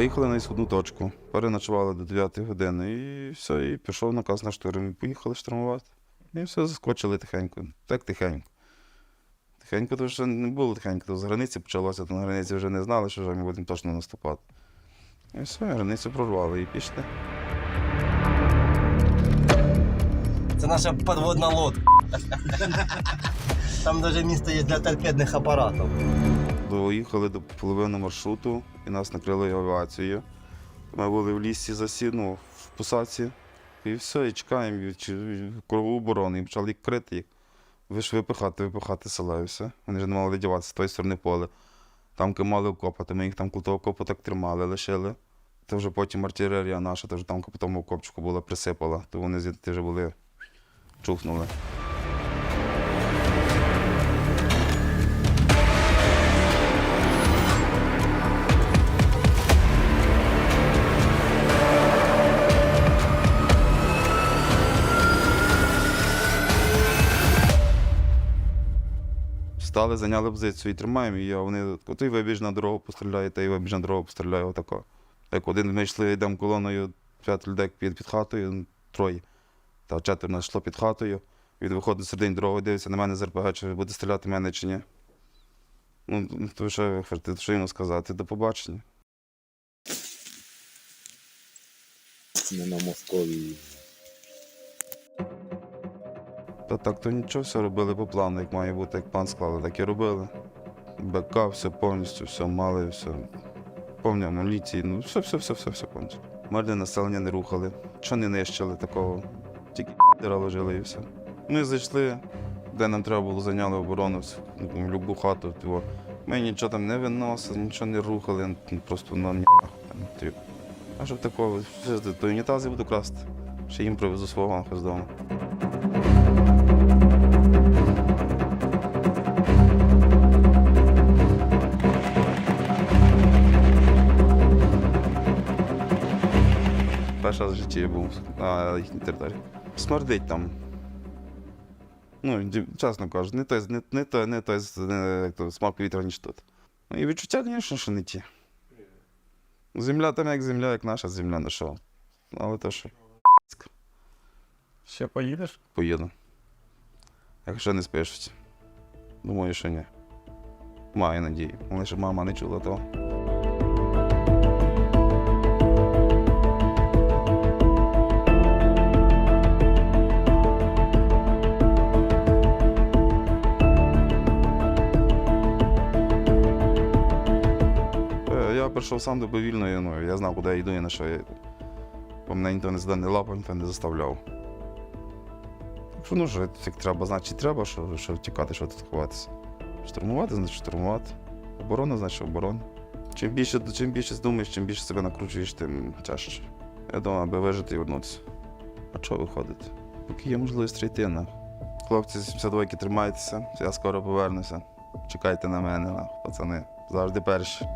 Поїхали на ісходну точку, переночували до 9 години і все, і пішов наказ на штурм. І поїхали штурмувати. І все, заскочили тихенько. Так тихенько. Тихенько, то ще не було тихенько, то з границі почалося, то на границі вже не знали, що вже ми будемо точно наступати. І все, границю прорвали і пішли. Це наша підводна лодка. Там навіть місце є для торпедних апаратів. Доїхали до половини маршруту і нас накрили авіацією. Ми були в лісі засі, ну, в посадці. І все, і чекаємо кругу оборони. І почали їх крити їх. Ви ж випихати, випихати села і все. Вони вже не мали діватися з тої сторони поля. Там мали окопати, ми їх там коло окопу так тримали, лишили. То вже потім артилерія наша, то вже там по тому окопчику була присипала, то вони звідти вже були чухнули. Стали, зайняли позицію і тримаємо її, а вони той вибіж на дорогу постріляє, той вибіж на дорогу постріляє отако. Як один ми йшли, йдемо колоною, п'ять людей під, під хатою, троє. Та четверо йшло під хатою. Він виходить середині дороги, дивиться на мене з РПГ, чи буде стріляти мене чи ні. Ну, то що, що йому сказати? До побачення. не на Московії. Та так то нічого, все робили по плану, як має бути, як план склали, так і робили. БК, все повністю, все мали, все. Повні амуніції, ну все, все, все, все, все повністю. Мирне населення не рухали, що не нищили такого, тільки дира ложили і все. Ми зайшли, де нам треба було, зайняли оборону, любу хату. Типу. Ми нічого там не виносили, нічого не рухали, ну, просто на. Типу. А щоб такого, то унітази буду красти. Ще їм привезу свого з дому. Перший раз в житті був на їхній території. Смердить там. Ну, чесно кажу, не той, не, не той, не той не, як то, смак повітря, ніж тут. Ну і відчуття, звісно, що не ті. Земля там як земля, як наша земля, ну що. Але то що, Ще поїдеш? поїду. Якщо не спишуть. Думаю, що ні. Маю надію. Але щоб мама не чула того. Я прийшов сам добровільно, ну, я знав, куди я йду і на що я йду. Бо мене ніхто не не лапав, ніхто не заставляв. Так що, ну, що, як треба, значить треба, що, що тікати, що тут ховатися. Штурмувати, значить штурмувати. Оборона, значить оборона. Чим більше, чим більше думаєш, чим більше себе накручуєш, тим тяжче. Я думаю, аби вижити і вернутися. А чого виходити? Поки є можливість йти на. Хлопці з 72 тримайтеся, я скоро повернуся. Чекайте на мене, пацани. Завжди перші.